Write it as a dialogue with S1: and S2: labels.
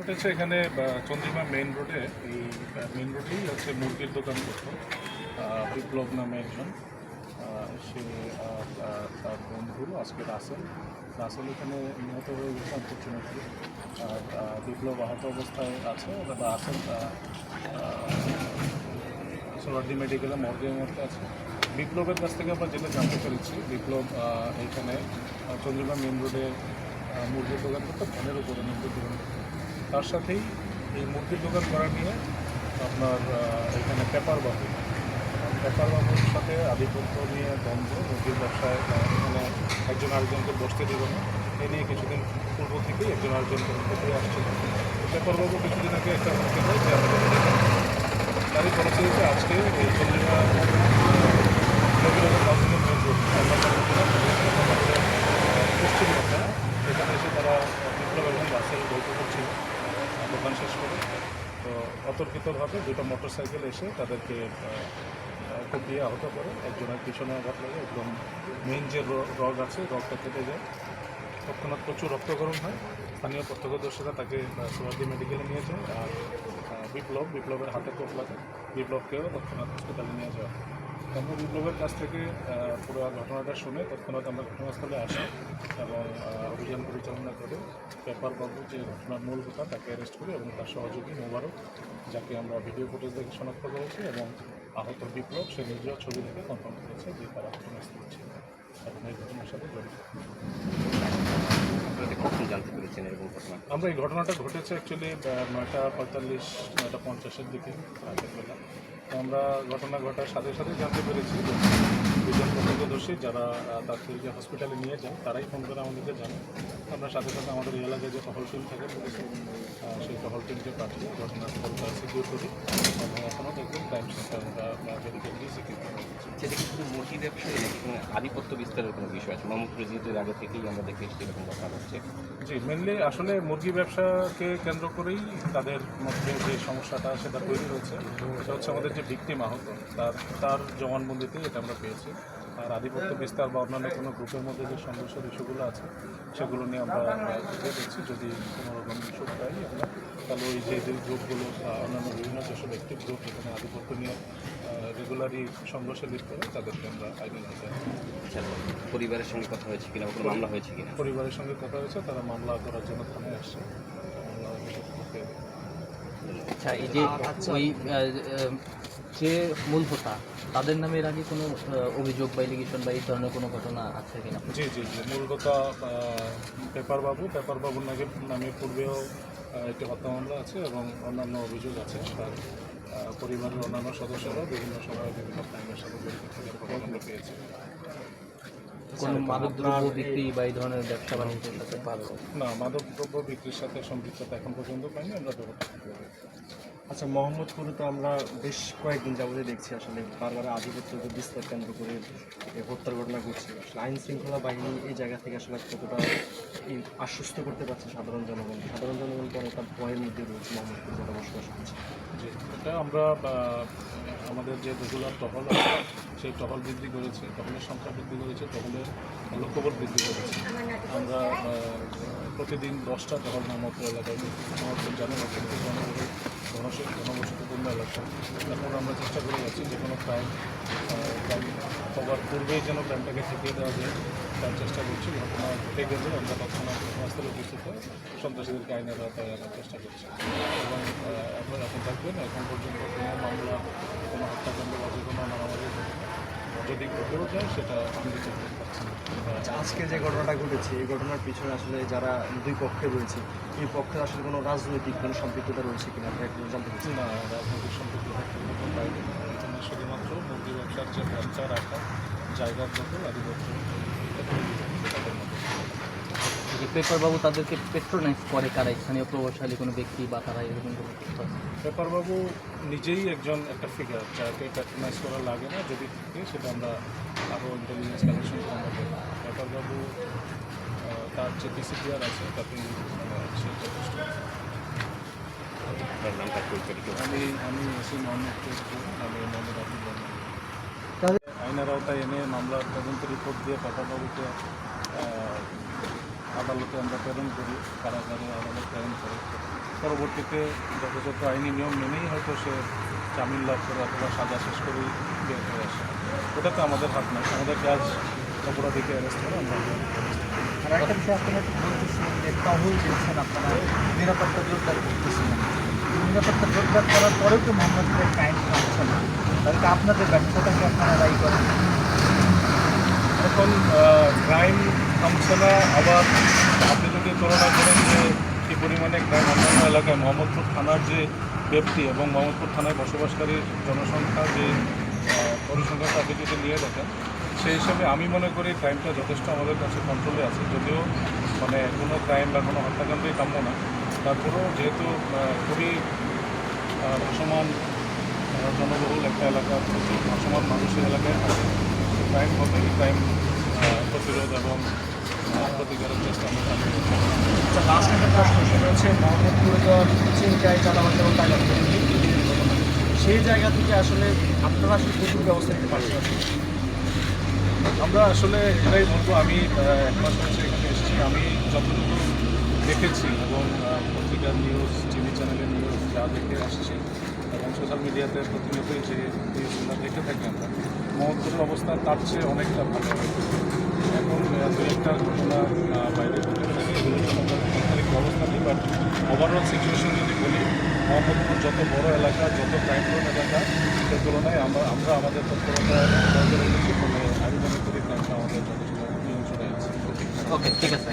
S1: ঘটেছে এখানে চন্দ্রিমা মেইন রোডে, এই মেইন রোডেই হচ্ছে মুরগির দোকান করতো বিপ্লব নামে একজন। সে তার বন্ধু আজকে রাসেল। রাসেল এখানে নিহত হয়ে গেছে আনফর্চুনেটলি বিপ্লব আহত অবস্থায় আছে রাসেল সোলারডি মেডিকেলে মর্গের মধ্যে আছে। বিপ্লবের কাছ থেকে আমরা যেটা জানতে পেরেছি, বিপ্লব এখানে চন্দ্রিমা মেইন রোডে মুরগির দোকান করতো ধানের উপরে মুরগির দোকান করতো। তার সাথেই এই মুরগির দোকান করা নিয়ে আপনার এখানে পেপার বাবু পেপার বাবুর সাথে আধিপত্য নিয়ে দ্বন্দ্ব, মুরগির ব্যবসায় এখানে একজন আরেকজনকে বসতে দিব না, এ নিয়ে কিছুদিন পূর্ব থেকেই একজন আরেকজনকে বসতে আসছিল। পেপার বাবু কিছুদিন আগে একটা হুমকি দেয় যে আমাদের তারই পরিস্থিতিতে আজকে এই চন্দ্রিমা নবীনগর হাউজিংয়ের মেন রোড পশ্চিম মাথা এখানে এসে তারা বিপ্লব এবং বাসের বৈঠক করছিল দোকান শেষ করে তো অতর্কিতভাবে দুটো মোটর সাইকেল এসে তাদেরকে কুপিয়ে আহত করে। একজনের পিছনে আঘাত লাগে, একদম মেইন যে রগ আছে, রগটা কেটে যায়। তৎক্ষণাৎ প্রচুর রক্তকরণ হয়। স্থানীয় প্রত্যক্ষদর্শীরা তাকে সোহাদি মেডিকেলে নিয়ে যায় আর বিপ্লব, বিপ্লবের হাতে চোট লাগে। বিপ্লবকেও তৎক্ষণাৎ হসপিটালে নিয়ে যাওয়া। আমরা বিপ্লবের কাছ থেকে পুরো ঘটনাটা শুনে তৎক্ষণাৎ আমরা ঘটনাস্থলে আসি এবং অভিযান পরিচালনা করে। পেপার বাবু যে ঘটনার মূল কথা তাকে অ্যারেস্ট করি এবং তার সহযোগী মোবারক যাকে আমরা ভিডিও ফুটেজ দেখে শনাক্ত করেছি এবং আহত বিপ্লব সে নিজেও ছবি দেখে কনফার্ম করেছে যে তারা ঘটনাস্থলে ছিল এবং এই ঘটনার সাথে জড়িত। আমরা এই ঘটনাটা ঘটেছে অ্যাকচুয়ালি নয়টা পঁয়তাল্লিশ নয়টা পঞ্চাশের দিকে আমরা ঘটনা ঘটার সাথে সাথে জানতে পেরেছি যে দুজন প্রত্যক্ষদর্শী যারা তাদেরকে হসপিটালে নিয়ে যান তারাই ফোন করে আমাদেরকে জানান। আমরা সাথে সাথে আমাদের এই এলাকায় যে টহল টিম থাকে সেই টহল টিমকে পাঠিয়ে ঘটনাস্থলটা সিকিউর করি। এবং এখনও দেখবেন ক্রাইম সেন্টার আমরা দিয়ে সিকিউর করে।
S2: সেটা কি শুধু মুরগি ব্যবসায়ী নাকি আধিপত্য বিস্তারের কোনো বিষয় আছে? মোহাম্মদপুর যেহেতু আগে থেকেই আমরা দেখে এসেছি এরকম ঘটনা ঘটছে
S1: জি মেনলি আসলে মুরগি ব্যবসাকে কেন্দ্র করেই তাদের মধ্যে যে সমস্যাটা সেটা তৈরি হয়েছে। সেটা হচ্ছে আমাদের যে ভিক্টিম আহত তার তার জবানবন্দিতে এটা আমরা পেয়েছি। আর আধিপত্য বিস্তার বা অন্যান্য কোনো গ্রুপের মধ্যে যে সংঘর্ষের ইস্যুগুলো আছে সেগুলো নিয়ে আমরা দেখছি। যদি কোনো রকম ইস্যু পাই আমরা তাহলে ওই যে যে গ্রুপগুলো বা অন্যান্য বিভিন্ন যেসব একটি গ্রুপ এখানে আধিপত্য নিয়ে রেগুলারই সংঘর্ষে লিপ্ত হয় তাদেরকে আমরা আইনের আওতায়
S2: আচ্ছা পরিবারের সঙ্গে কথা হয়েছে কিনা কোনো মামলা হয়েছে কিনা?
S1: পরিবারের সঙ্গে কথা হয়েছে তারা মামলা করার জন্য থানায় আসছে। মামলা
S3: আচ্ছা এই যে ওই আহ, আহ, যে মূল হোতা তাদের নামে এর আগে কোনো অভিযোগ বা এলিগেশন বা এই ধরনের কোনো ঘটনা আছে কিনা?
S1: জি জি জি মূল কথা পেপার বাবু পেপার বাবুর নামে পূর্বেও একটি হত্যা মামলা আছে এবং অন্যান্য অভিযোগ আছে। তার পরিবারের অন্যান্য সদস্যরাও বিভিন্ন সময় বিভিন্ন ক্রাইমের সাথে জড়িত থাকার খবর আমরা পেয়েছি।
S3: কোনো মাদকদ্রব্য বিক্রি বা এই ধরনের ব্যবসা বাণিজ্যের সাথে
S1: না মাদক দ্রব্য বিক্রির সাথে সম্পৃক্ততা এখন পর্যন্ত পাইনি আমরা ব্যবহার
S4: আচ্ছা মোহাম্মদপুরে তো আমরা বেশ কয়েকদিন যাবতীয় দেখছি আসলে বারবার আধিপত্য বিস্তার কেন্দ্র করে হত্যার ঘটনা ঘটছে। আসলে আইন শৃঙ্খলা বাহিনী এই জায়গা থেকে আসলে কতটা আশ্বস্ত করতে পারছে সাধারণ জনগণ? সাধারণ জনগণ তো অনেকটা ভয়ের মধ্যে রয়েছে মোহাম্মদপুর যারা বসবাস করছে।
S1: এটা আমরা আমাদের যে রেগুলার টহল আছে, সেই টহল বৃদ্ধি করেছে, টহলের সংখ্যা বৃদ্ধি করেছে, টহলের লক্ষ্যবল বৃদ্ধি করেছে। আমরা প্রতিদিন দশটা টহল মোহাম্মদপুর এলাকায় ঘনস- এখন আমরা চেষ্টা করে যাচ্ছি যে কোনো ক্রাইম হবার পূর্বেই যেন ক্রাইমটাকে শিখিয়ে দেওয়া যায়। তার চেষ্টা করছি, ঘটনা ঘটে গেলে আমরা তৎক্ষণাৎ ঘটনাস্থলে উপস্থিত হয়ে সন্ত্রাসীদেরকে আইনের আওতায় আনার চেষ্টা করছি। এবং আপনারা এখন থাকবেন, এখন পর্যন্ত কোনো মামলা, কোনো হত্যাকাণ্ড বা যে কোনো মারামারি যদি ঘটেও যায় সেটা আমি
S4: আচ্ছা আজকে যে ঘটনাটা ঘটেছে এই ঘটনার পিছনে আসলে যারা দুই পক্ষে রয়েছে এই পক্ষে আসলে কোনো রাজনৈতিক কোনো সম্পৃক্ততা রয়েছে কিনা আমরা একটু জানতে পারছি
S1: না রাজনৈতিক সম্পৃক্ত। এখানে শুধুমাত্র মুরগি ব্যবসার যে ব্যবসা রাখা জায়গার দখল আধিপত্য এটা তৈরি হচ্ছে তাদের মধ্যে।
S3: যে পেপারবাবু তাদেরকে পেট্রোনাইজ করে কারা স্থানীয় প্রভাবশালী কোনো ব্যক্তি বা তারা এরকম কোনো
S1: পেপারবাবু নিজেই একজন একটা ফিগার যাকে প্যাট্রোনাইজ করা লাগে না যদি থাকে সেটা আমরা আরও ইন্টেলিজেন্স কালেকশন করে। পেপারবাবু তার যে ডিসিপিআর আছে তাতে সে যথেষ্ট। আমি আমি এসি মোহাম্মদ আমি মোহাম্মদ আব্দুল আইনের আওতায় এনে মামলার তদন্ত রিপোর্ট দিয়ে পেপারবাবুকে আদালতে আমরা প্রেরণ করি, কারাগারে আদালত প্রেরণ করে। পরবর্তীতে যথাযথ আইনি নিয়ম মেনেই হয়তো সে জামিন লাভ করে অথবা সাজা শেষ করেই বের হয়ে আসে। ওটাতে আমাদের হাত নাই আমাদের কাজ অপরাধীকে অ্যারেস্ট করে, আমরা
S5: একটা নিরাপত্তা জোরদার নিরাপত্তা করার পরেও তো তাহলে আপনাদের ব্যর্থতাকে আপনারা দায়ী করেন?
S1: এখন ক্রাইম থামছে না। আবার আপনি যদি তুলনা করেন যে কী পরিমাণে ক্রাইম অন্যান্য এলাকায় মোহাম্মদপুর থানার যে ব্যক্তি এবং মোহাম্মদপুর থানায় বসবাসকারী জনসংখ্যা যে আহ, পরিসংখ্যানটা আপনি যদি নিয়ে দেখেন সেই হিসাবে আমি মনে করি ক্রাইমটা যথেষ্ট আমাদের কাছে কন্ট্রোলে আছে। যদিও মানে কোনো ক্রাইম বা কোনো হত্যাকাণ্ডই কাম্য না। তারপরেও যেহেতু খুবই ভাসমান জনবহুল একটা এলাকা প্রচুর ভাসমান মানুষের এলাকায় ক্রাইম হবে ক্রাইম প্রতিরোধ এবং প্রতিকারের চেষ্টা আমরা
S5: লাস্ট একটা প্রশ্ন সেটা হচ্ছে মোহাম্মদপুরে তো চিন্তায় চাঁদাবাজ এবং টাকা সেই জায়গা থেকে আসলে আপনারা আসলে প্রচুর ব্যবস্থা নিতে পারছেন।
S1: আমরা আসলে এটাই বলব আমি এক মাস হয়েছে এখানে এসেছি। আমি যতটুকু দেখেছি এবং পত্রিকার নিউজ টিভি চ্যানেলের নিউজ যা দেখে আসছি সোশ্যাল মিডিয়াতে প্রতিনিয়তই যে নিউজগুলো দেখে থাকি আমরা মহত্তরের অবস্থা তার চেয়ে অনেকটা ভালো এখন দু একটা ঘটনা বাইরে ঘটে থাকে ব্যবস্থা নিই বাট ওভারঅল সিচুয়েশন যদি বলি, মোহাম্মদপুর যত বড় এলাকা, যত ক্রাইম প্রোন এলাকা সে তুলনায় আমরা আমরা আমাদের তৎপরতা আমি মনে করি ক্রাইমটা আমাদের যথেষ্ট নিয়ন্ত্রণে আছে।
S3: ওকে ঠিক আছে।